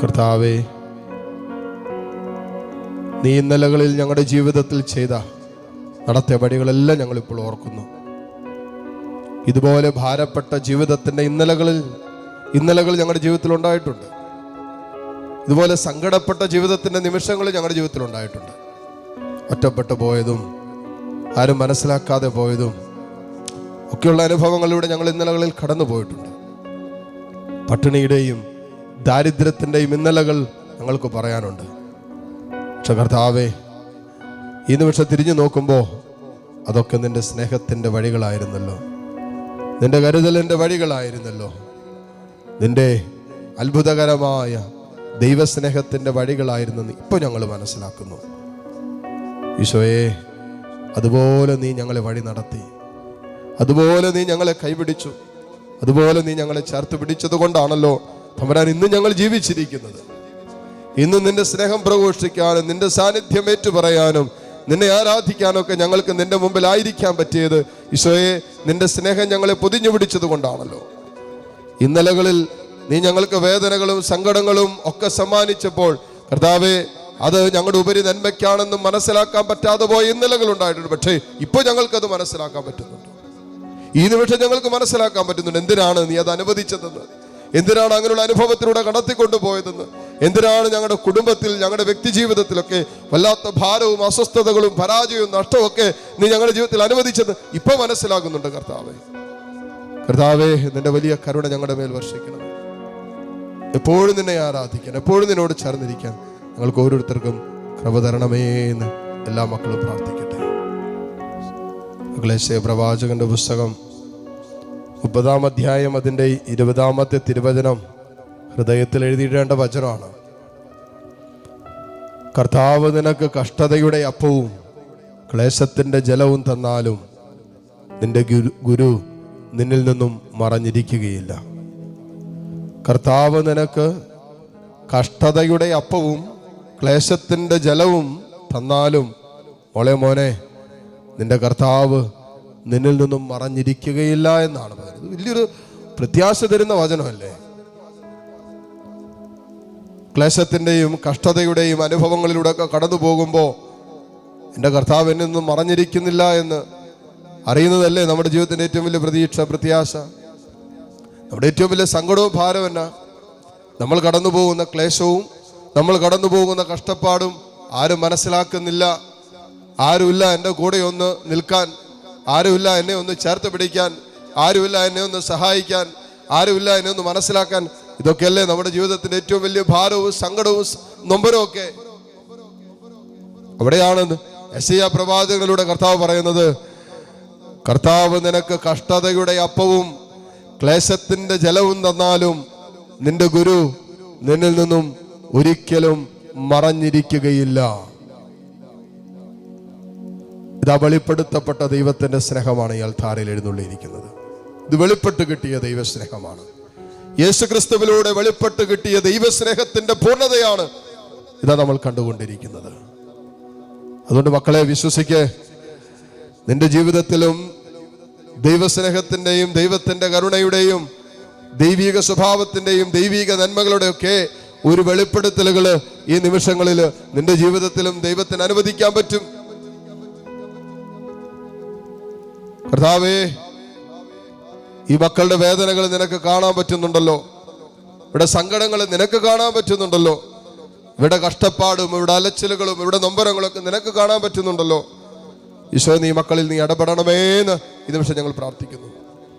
കർത്താവേ നീ ഇന്നലകളിൽ ഞങ്ങളുടെ ജീവിതത്തിൽ ചെയ്ത നടത്തിയ പടികളെല്ലാം ഞങ്ങളിപ്പോൾ ഓർക്കുന്നു. ഇതുപോലെ ഭാരപ്പെട്ട ജീവിതത്തിന്റെ ഇന്നലകളിൽ ഇന്നലകൾ ഞങ്ങളുടെ ജീവിതത്തിൽ ഉണ്ടായിട്ടുണ്ട്. ഇതുപോലെ സങ്കടപ്പെട്ട ജീവിതത്തിന്റെ നിമിഷങ്ങൾ ഞങ്ങളുടെ ജീവിതത്തിൽ ഉണ്ടായിട്ടുണ്ട്. ഒറ്റപ്പെട്ടു പോയതും ആരും മനസ്സിലാക്കാതെ പോയതും ഒക്കെയുള്ള അനുഭവങ്ങളിലൂടെ ഞങ്ങൾ ഇന്നലകളിൽ കടന്നു പോയിട്ടുണ്ട് പട്ടിണിയുടെയും ദാരിദ്ര്യത്തിന്റെയും ഇന്നലകൾ ഞങ്ങൾക്ക് പറയാനുണ്ട്. പക്ഷെ കർത്താവേ ഈ നിമിഷം തിരിഞ്ഞു നോക്കുമ്പോൾ അതൊക്കെ നിന്റെ സ്നേഹത്തിന്റെ വഴികളായിരുന്നല്ലോ. നിന്റെ കരുതലിന്റെ വഴികളായിരുന്നല്ലോ. നിന്റെ അത്ഭുതകരമായ ദൈവസ്നേഹത്തിന്റെ വഴികളായിരുന്നെന്ന് ഇപ്പോൾ ഞങ്ങൾ മനസ്സിലാക്കുന്നു. ഈശോയെ അതുപോലെ നീ ഞങ്ങളെ വഴി നടത്തി. അതുപോലെ നീ ഞങ്ങളെ കൈപിടിച്ചു. അതുപോലെ നീ ഞങ്ങളെ ചേർത്ത് പിടിച്ചത് കൊണ്ടാണല്ലോ തമ്പരാൻ ഇന്ന് ഞങ്ങൾ ജീവിച്ചിരിക്കുന്നത്. ഇന്ന് നിന്റെ സ്നേഹം പ്രഘോഷിക്കാനും നിന്റെ സാന്നിധ്യം ഏറ്റുപറയാനും നിന്നെ ആരാധിക്കാനും ഒക്കെ ഞങ്ങൾക്ക് നിന്റെ മുമ്പിൽ ആയിരിക്കാൻ പറ്റിയത് ഈശോയെ നിന്റെ സ്നേഹം ഞങ്ങളെ പൊതിഞ്ഞു പിടിച്ചത് കൊണ്ടാണല്ലോ. ഇന്നലകളിൽ നീ ഞങ്ങൾക്ക് വേദനകളും സങ്കടങ്ങളും ഒക്കെ സമ്മാനിച്ചപ്പോൾ കർത്താവെ അത് ഞങ്ങളുടെ ഉപരി നന്മയ്ക്കാണെന്നും മനസ്സിലാക്കാൻ പറ്റാതെ പോയ ഇന്നലകൾ ഉണ്ടായിട്ടുണ്ട്. പക്ഷേ ഇപ്പോൾ ഞങ്ങൾക്കത് മനസ്സിലാക്കാൻ പറ്റുന്നുണ്ട്. ഈ നിമിഷം ഞങ്ങൾക്ക് മനസ്സിലാക്കാൻ പറ്റുന്നുണ്ട്. എന്തിനാണ് നീ അത് അനുവദിച്ചതെന്ന്? എന്തിനാണ് അങ്ങനെയുള്ള അനുഭവത്തിലൂടെ കടത്തിക്കൊണ്ടു പോയതെന്ന് എന്തിനാണ് ഞങ്ങളുടെ കുടുംബത്തിൽ ഞങ്ങളുടെ വ്യക്തി ജീവിതത്തിലൊക്കെ വല്ലാത്ത ഭാരവും അസ്വസ്ഥതകളും പരാജയവും നഷ്ടവും ഒക്കെ നീ ഞങ്ങളുടെ ജീവിതത്തിൽ അനുവദിച്ചത് ഇപ്പൊ മനസ്സിലാകുന്നുണ്ട് കർത്താവെ. കർത്താവേ നിന്റെ വലിയ കരുണ ഞങ്ങളുടെ മേൽ വർഷിക്കണം. എപ്പോഴും നിന്നെ ആരാധിക്കാൻ എപ്പോഴും നിന്നോട് ചേർന്നിരിക്കാൻ ഞങ്ങൾക്ക് ഓരോരുത്തർക്കും കൃപ തരണമേ എന്ന് എല്ലാ മക്കളും പ്രാർത്ഥിക്കട്ടെ. പ്രവാചകന്റെ പുസ്തകം മുപ്പതാം അധ്യായം അതിന്റെ ഇരുപതാമത്തെ തിരുവചനം ഹൃദയത്തിൽ എഴുതിയിടേണ്ട വചനമാണ്. കർത്താവ് നിനക്ക് കഷ്ടതയുടെ അപ്പവും ക്ലേശത്തിന്റെ ജലവും തന്നാലും നിന്റെ ഗുരു നിന്നിൽ നിന്നും മറഞ്ഞിരിക്കുകയില്ല. കർത്താവ് നിനക്ക് കഷ്ടതയുടെ അപ്പവും ക്ലേശത്തിന്റെ ജലവും തന്നാലും മോളെ മോനെ നിന്റെ കർത്താവ് നിന്നിൽ നിന്നും മറഞ്ഞിരിക്കുകയില്ല എന്നാണ് പറയുന്നത്. വലിയൊരു പ്രത്യാശ തരുന്ന വചനമല്ലേ? ക്ലേശത്തിന്റെയും കഷ്ടതയുടെയും അനുഭവങ്ങളിലൂടെ ഒക്കെ കടന്നു പോകുമ്പോൾ എന്റെ കർത്താവ് എന്നിൽ നിന്നും മറഞ്ഞിരിക്കുന്നില്ല എന്ന് അറിയുന്നതല്ലേ നമ്മുടെ ജീവിതത്തിന്റെ ഏറ്റവും വലിയ പ്രതീക്ഷ പ്രത്യാശ? നമ്മുടെ ഏറ്റവും വലിയ സങ്കടവും ഭാരം എന്നാ? നമ്മൾ കടന്നു പോകുന്ന ക്ലേശവും നമ്മൾ കടന്നു പോകുന്ന കഷ്ടപ്പാടും ആരും മനസ്സിലാക്കുന്നില്ല. ആരുമില്ല എന്റെ കൂടെ ഒന്ന് നിൽക്കാൻ. ആരുമില്ല എന്നെ ഒന്ന് ചേർത്ത് പിടിക്കാൻ ആരുമില്ല എന്നെ ഒന്ന് സഹായിക്കാൻ ആരുമില്ല എന്നെ ഒന്ന് മനസ്സിലാക്കാൻ. ഇതൊക്കെയല്ലേ നമ്മുടെ ജീവിതത്തിന്റെ ഏറ്റവും വലിയ ഭാരവും സങ്കടവും നൊമ്പരവും ഒക്കെ. അവിടെയാണ് യശയ പ്രവാചകനിലൂടെ കർത്താവ് പറയുന്നത് കർത്താവ് നിനക്ക് കഷ്ടതയുടെ അപ്പവും ക്ലേശത്തിന്റെ ജലവും തന്നാലും നിന്റെ ഗുരു നിന്നിൽ നിന്നും ഒരിക്കലും മറഞ്ഞിരിക്കുകയില്ല. ഇതാ വെളിപ്പെടുത്തപ്പെട്ട ദൈവത്തിന്റെ സ്നേഹമാണ് ഇയാൾ ധാരയിൽ എഴുന്നള്ളിയിരിക്കുന്നത്. ഇത് വെളിപ്പെട്ട് കിട്ടിയ ദൈവസ്നേഹമാണ്. യേശുക്രിസ്തുവിലൂടെ വെളിപ്പെട്ട് കിട്ടിയ ദൈവസ്നേഹത്തിന്റെ പൂർണതയാണ് ഇതാ നമ്മൾ കണ്ടുകൊണ്ടിരിക്കുന്നത്. അതുകൊണ്ട് മക്കളെ വിശ്വസിക്ക് നിന്റെ ജീവിതത്തിലും ദൈവസ്നേഹത്തിന്റെയും ദൈവത്തിന്റെ കരുണയുടെയും ദൈവിക സ്വഭാവത്തിന്റെയും ദൈവിക നന്മകളുടെയൊക്കെ ഒരു വെളിപ്പെടുത്തലുകൾ ഈ നിമിഷങ്ങളിൽ നിന്റെ ജീവിതത്തിലും ദൈവത്തിന് അനുവദിക്കാൻ പറ്റും. കർത്താവേ ഈ മക്കളുടെ വേദനകൾ നിനക്ക് കാണാൻ പറ്റുന്നുണ്ടല്ലോ. ഇവിടെ സങ്കടങ്ങൾ നിനക്ക് കാണാൻ പറ്റുന്നുണ്ടല്ലോ. ഇവിടെ കഷ്ടപ്പാടും ഇവിടെ അലച്ചിലുകളും ഇവിടെ നൊമ്പരങ്ങളൊക്കെ നിനക്ക് കാണാൻ പറ്റുന്നുണ്ടല്ലോ. ഈശോ നീ മക്കളിൽ നീ ഇടപെടണമേന്ന് ഈ നിമിഷം ഞങ്ങൾ പ്രാർത്ഥിക്കുന്നു.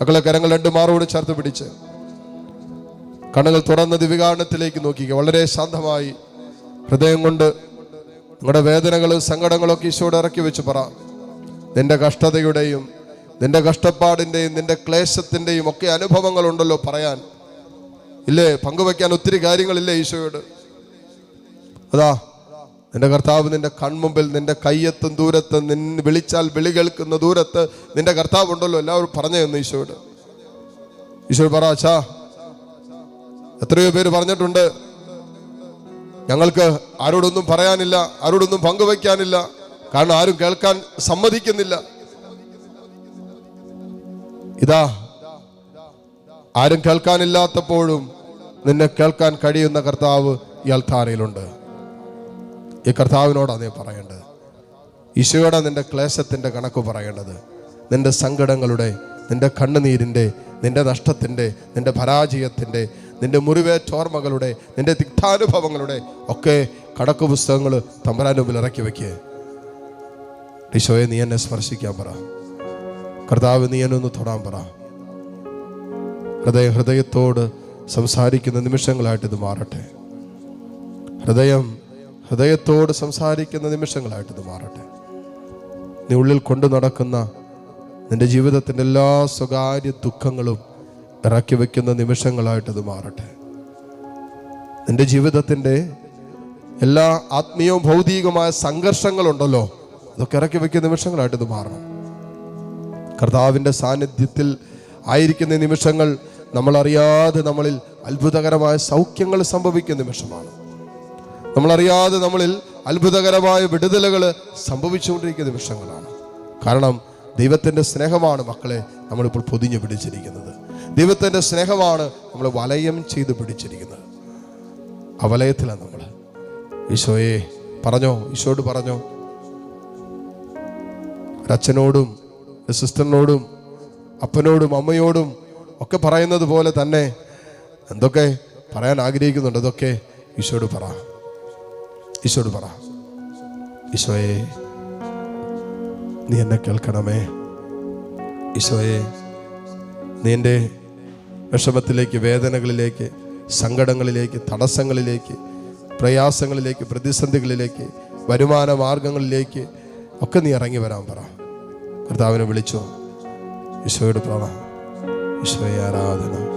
മക്കളെ കരങ്ങൾ രണ്ട് മാറോട് ചേർത്ത് പിടിച്ച് കണ്ണുകൾ തുറന്ന് ദിവികാരണത്തിലേക്ക് നോക്കിക്കുക വളരെ ശാന്തമായി ഹൃദയം കൊണ്ട് നിങ്ങളുടെ വേദനകളും സങ്കടങ്ങളൊക്കെ ഈശോയോട് ഇറക്കി വെച്ച് പറ. നിന്റെ കഷ്ടതയുടെയും നിന്റെ കഷ്ടപ്പാടിന്റെയും നിന്റെ ക്ലേശത്തിന്റെയും ഒക്കെ അനുഭവങ്ങളുണ്ടല്ലോ പറയാൻ. ഇല്ലേ? പങ്കുവയ്ക്കാൻ ഒത്തിരി കാര്യങ്ങളില്ലേ ഈശോയോട്? അതാ നിന്റെ കർത്താവ് നിന്റെ കൺമുമ്പിൽ നിന്റെ കയ്യെത്തും ദൂരത്ത് നിൻ വിളിച്ചാൽ വിളി കേൾക്കുന്ന ദൂരത്ത് നിന്റെ കർത്താവ് ഉണ്ടല്ലോ എല്ലാവരും പറഞ്ഞു തന്നു ഈശോയോട്. ഈശോ പറ അച്ഛാ എത്രയോ പേര് പറഞ്ഞിട്ടുണ്ട്. ഞങ്ങൾക്ക് ആരോടൊന്നും പറയാനില്ല ആരോടൊന്നും പങ്കുവയ്ക്കാനില്ല കാരണം ആരും കേൾക്കാൻ സമ്മതിക്കുന്നില്ല. ഇതാ ആരും കേൾക്കാനില്ലാത്തപ്പോഴും നിന്നെ കേൾക്കാൻ കഴിയുന്ന കർത്താവ് ഈ ഈ കർത്താവിനോടാണ് നീ പറയേണ്ടത്. ഈശോയോടെ നിന്റെ ക്ലേശത്തിന്റെ കണക്ക് പറയേണ്ടത്. നിന്റെ സങ്കടങ്ങളുടെ നിന്റെ കണ്ണുനീരിന്റെ നിന്റെ നഷ്ടത്തിന്റെ നിന്റെ പരാജയത്തിന്റെ നിന്റെ മുറിവേറ്റോർമ്മകളുടെ നിന്റെ തിക്താനുഭവങ്ങളുടെ ഒക്കെ കണക്ക് പുസ്തകങ്ങൾ തമ്പരാനുമ്പിൽ ഇറക്കി വയ്ക്കുക ഈശോയെ നീ എന്നെ സ്പർശിക്കാൻ പറ. കർത്താവ് നീ എന്നൊന്ന് തൊടാൻ പറ. ഹൃദയ ഹൃദയത്തോട് സംസാരിക്കുന്ന നിമിഷങ്ങളായിട്ട് ഇത് മാറട്ടെ. ഹൃദയം ഹൃദയത്തോട് സംസാരിക്കുന്ന നിമിഷങ്ങളായിട്ട് ഇത് മാറട്ടെ. നീ ഉള്ളിൽ കൊണ്ടു നടക്കുന്ന നിന്റെ ജീവിതത്തിന്റെ എല്ലാ സ്വകാര്യ ദുഃഖങ്ങളും ഇറക്കി വയ്ക്കുന്ന നിമിഷങ്ങളായിട്ട് ഇത് മാറട്ടെ. നിന്റെ ജീവിതത്തിന്റെ എല്ലാ ആത്മീയവും ഭൗതികവുമായ സംഘർഷങ്ങളുണ്ടല്ലോ അതൊക്കെ ഇറക്കി വയ്ക്കുന്ന നിമിഷങ്ങളായിട്ട് ഇത് മാറണം. കർത്താവിന്റെ സാന്നിധ്യത്തിൽ ആയിരിക്കുന്ന നിമിഷങ്ങൾ നമ്മളറിയാതെ നമ്മളിൽ അത്ഭുതകരമായ സൗഖ്യങ്ങൾ സംഭവിക്കുന്ന നിമിഷമാണ്. നമ്മളറിയാതെ നമ്മളിൽ അത്ഭുതകരമായ വിടുതലുകൾ സംഭവിച്ചുകൊണ്ടിരിക്കുന്ന നിമിഷങ്ങളാണ്. കാരണം ദൈവത്തിന്റെ സ്നേഹമാണ് മക്കളെ നമ്മളിപ്പോൾ പൊതിഞ്ഞു പിടിച്ചിരിക്കുന്നത്. ദൈവത്തിന്റെ സ്നേഹമാണ് നമ്മൾ വലയം ചെയ്ത് പിടിച്ചിരിക്കുന്നത്. ആ വലയത്തിലാണ് നമ്മൾ. ഈശോയെ പറഞ്ഞോ? ഈശോയോട് പറഞ്ഞോ? ഒരച്ഛനോടും ഒരു സിസ്റ്ററിനോടും അപ്പനോടും അമ്മയോടും ഒക്കെ പറയുന്നത് പോലെ തന്നെ എന്തൊക്കെ പറയാൻ ആഗ്രഹിക്കുന്നുണ്ട് അതൊക്കെ ഈശോട് പറ. ഈശോട് പറ. ഈശോയെ നീ എന്നെ കേൾക്കണമേ. ഈശോയെ നീ എന്റെ വിഷമത്തിലേക്ക് വേദനകളിലേക്ക് സങ്കടങ്ങളിലേക്ക് തടസ്സങ്ങളിലേക്ക് പ്രയാസങ്ങളിലേക്ക് പ്രതിസന്ധികളിലേക്ക് വരുമാന മാർഗങ്ങളിലേക്ക് ഒക്കെ നീ ഇറങ്ങി വരാൻ പറ. കർത്താവിനെ വിളിച്ചോ? ഈശോയുടെ പ്രണ ഈശോയെ ആരാധന.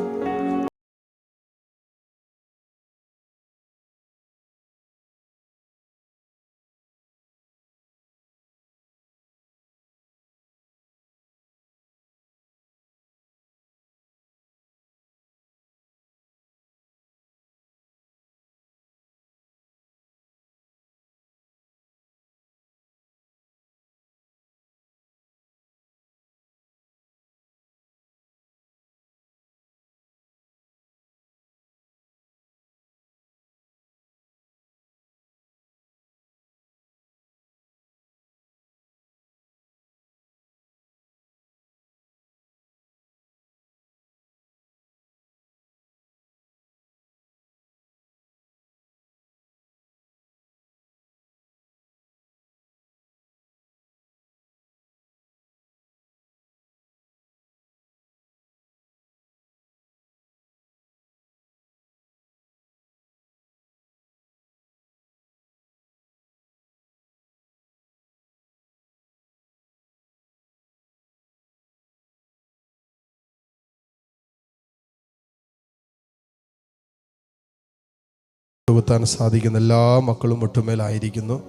കുത്താൻ സാധിക്കുന്ന എല്ലാ മക്കളും ഒട്ടുമേലായിരിക്കുന്നു.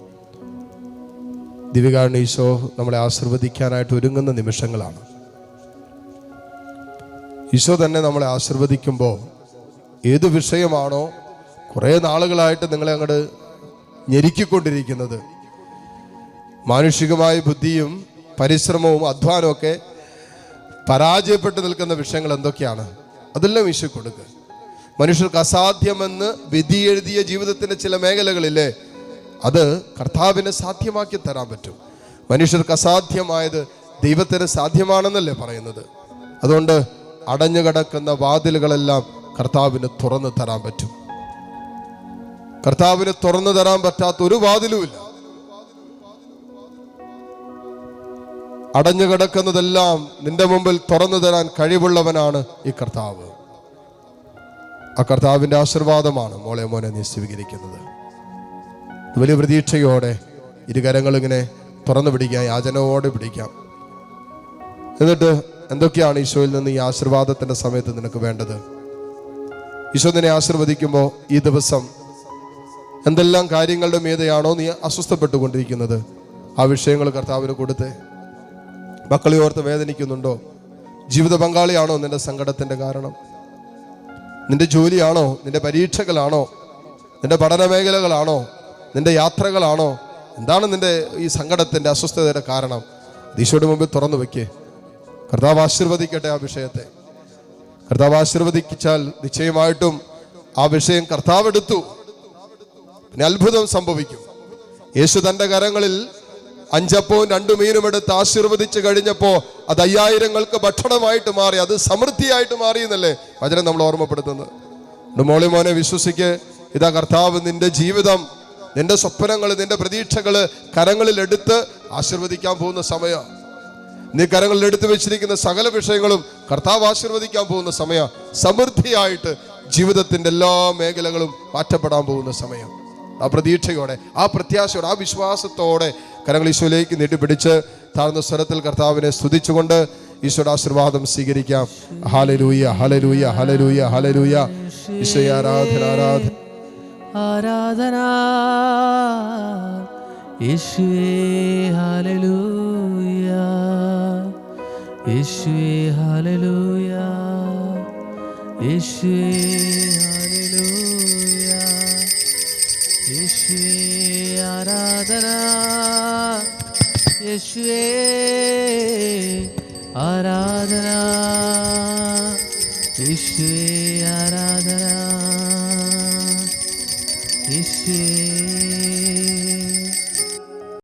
ദിവ്യകാരുണ്യ ഈശോ നമ്മളെ ആശീർവദിക്കാനായിട്ട് ഒരുങ്ങുന്ന നിമിഷങ്ങളാണ്. ഈശോ തന്നെ നമ്മളെ ആശീർവദിക്കുമ്പോൾ ഏത് വിഷയമാണോ കുറേ നാളുകളായിട്ട് നിങ്ങളെ അങ്ങോട്ട് ഞെരുക്കിക്കൊണ്ടിരിക്കുന്നത്. മാനുഷികമായ ബുദ്ധിയും പരിശ്രമവും അധ്വാനവും ഒക്കെ പരാജയപ്പെട്ട് നിൽക്കുന്ന വിഷയങ്ങൾ എന്തൊക്കെയാണ്? അതെല്ലാം ഈശോ കൊടുക്കുക. മനുഷ്യർക്ക് അസാധ്യമെന്ന് വിധി എഴുതിയ ജീവിതത്തിന്റെ ചില മേഖലകളില്ലേ അത് കർത്താവിന് സാധ്യമാക്കി തരാൻ പറ്റും. മനുഷ്യർക്ക് അസാധ്യമായത് ദൈവത്തിന് സാധ്യമാണെന്നല്ലേ പറയുന്നത്. അതുകൊണ്ട് അടഞ്ഞു കിടക്കുന്ന വാതിലുകളെല്ലാം കർത്താവിന് തുറന്നു തരാൻ പറ്റും. കർത്താവിന് തുറന്നു തരാൻ പറ്റാത്ത ഒരു വാതിലുമില്ല അടഞ്ഞു കിടക്കുന്നതെല്ലാം നിന്റെ മുമ്പിൽ തുറന്നു തരാൻ കഴിവുള്ളവനാണ് ഈ കർത്താവ്. ആ കർത്താവിന്റെ ആശീർവാദമാണ് മോളെ മോനെ നീ സ്വീകരിക്കുന്നത്. വലിയ പ്രതീക്ഷയോടെ ഇരുകരങ്ങളിങ്ങനെ തുറന്നു പിടിക്കാം യാചനയോടെ പിടിക്കാം. എന്നിട്ട് എന്തൊക്കെയാണ് ഈശോയിൽ നിന്ന് ഈ ആശീർവാദത്തിന്റെ സമയത്ത് നിനക്ക് വേണ്ടത്? ഈശോ നിന്നെ ആശീർവദിക്കുമ്പോൾ ഈ ദിവസം എന്തെല്ലാം കാര്യങ്ങളുടെ മീതെയാണോ നീ അസ്വസ്ഥപ്പെട്ടുകൊണ്ടിരിക്കുന്നത്? ആ വിഷയങ്ങൾ കർത്താവിന് കൊടുത്ത്. മക്കളെ ഓർത്ത് വേദനിക്കുന്നുണ്ടോ? ജീവിത പങ്കാളിയാണോ നിന്റെ സങ്കടത്തിന്റെ കാരണം? നിന്റെ ജോലിയാണോ? നിന്റെ പരീക്ഷകളാണോ? നിന്റെ പഠന മേഖലകളാണോ? നിന്റെ യാത്രകളാണോ? എന്താണ് നിന്റെ ഈ സങ്കടത്തിന്റെ അസ്വസ്ഥതയുടെ കാരണം? ഈശോയുടെ മുമ്പിൽ തുറന്നു വെക്കേ. കർത്താവ് ആശീർവദിക്കട്ടെ ആ വിഷയത്തെ. കർത്താവ് ആശീർവദിച്ചാൽ നിശ്ചയമായിട്ടും ആ വിഷയം കർത്താവ് എടുത്തു. പിന്നെ അത്ഭുതം സംഭവിക്കും. യേശു തന്റെ കരങ്ങളിൽ അഞ്ചപ്പവും രണ്ടു മീനും എടുത്ത് ആശീർവദിച്ച് കഴിഞ്ഞപ്പോ അത് അയ്യായിരങ്ങൾക്ക് ഭക്ഷണമായിട്ട് മാറി അത് സമൃദ്ധിയായിട്ട് മാറി എന്നല്ലേ വചനം നമ്മൾ ഓർമ്മപ്പെടുത്തുന്നത്. മോളി മോനെ വിശ്വസിക്ക്. ഇതാ കർത്താവ് നിന്റെ ജീവിതം നിന്റെ സ്വപ്നങ്ങൾ നിന്റെ പ്രതീക്ഷകൾ കരങ്ങളിൽ എടുത്ത് ആശീർവദിക്കാൻ പോകുന്ന സമയം. നീ കരങ്ങളിൽ എടുത്തു വെച്ചിരിക്കുന്ന സകല വിഷയങ്ങളും കർത്താവ് ആശീർവദിക്കാൻ പോകുന്ന സമയം. സമൃദ്ധിയായിട്ട് ജീവിതത്തിന്റെ എല്ലാ മേഖലകളും മാറ്റപ്പെടാൻ പോകുന്ന സമയം. ആ പ്രതീക്ഷയോടെ ആ പ്രത്യാശയോടെ ആ വിശ്വാസത്തോടെ കരങ്ങൾ ഈശോയിലേക്ക് നീട്ടിപ്പിടിച്ച് താഴ്ന്ന സ്വരത്തിൽ കർത്താവിനെ സ്തുതിച്ചുകൊണ്ട് ഈശോയുടെ ആശീർവാദം സ്വീകരിക്കാം. ഹാലലൂയ ഹലലൂയ ഹലലൂയ ഹലലൂയ ഈശോയെ ആരാധന ആരാധന. ആരാധന. യേശുവേ ഹാലലൂയ യേശുവേ ഹാലലൂയ യേശുവേ യേശുവേ